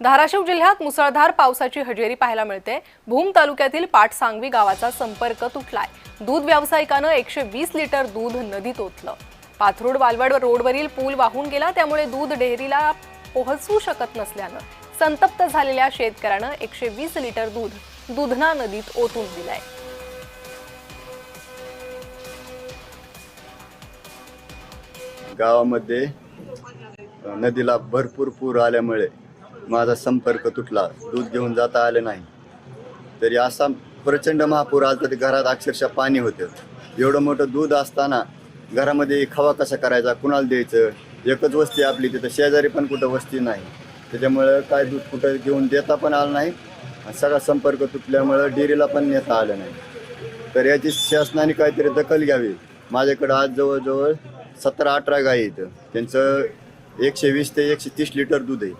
धाराशिव जिल्ह्यात मुसळधार पावसाची हजेरी पाहायला मिळते. भूम तालुक्यातील पाटसांगवी गावाचा संपर्क तुटलाय. दूध व्यावसायिकानं एकशे वीस लिटर दूध नदीत ओतलं. पाथरुड वालवड रोडवरील पूल वाहून गेला त्यामुळे दूध डेअरीला पोहोचवू शकत नसल्यानं संतप्त झालेल्या शेतकऱ्यानं एकशे वीस लिटर दूध दुधना नदीत ओतून दिलाय. गावामध्ये नदीला भरपूर पूर आल्यामुळे माझा संपर्क तुटला. दूध घेऊन जाता आलं नाही. तरी असा प्रचंड महापूर आला तर घरात अक्षरशः पाणी होतं. एवढं मोठं दूध असताना घरामध्ये खवा कसा करायचा कुणाला द्यायचं? एकच वस्ती आपली तिथं शेजारी पण कुठं वस्ती नाही. त्याच्यामुळं काय दूध कुठं घेऊन देता पण आलं नाही. आणि सगळा संपर्क तुटल्यामुळं डेअरीला पण नेता आलं नाही. तर याची शासनाने काहीतरी दखल घ्यावी. माझ्याकडं आज जवळजवळ सतरा अठरा गाई आहेत. त्यांचं एकशे वीस ते एकशे तीस लिटर दूध आहे.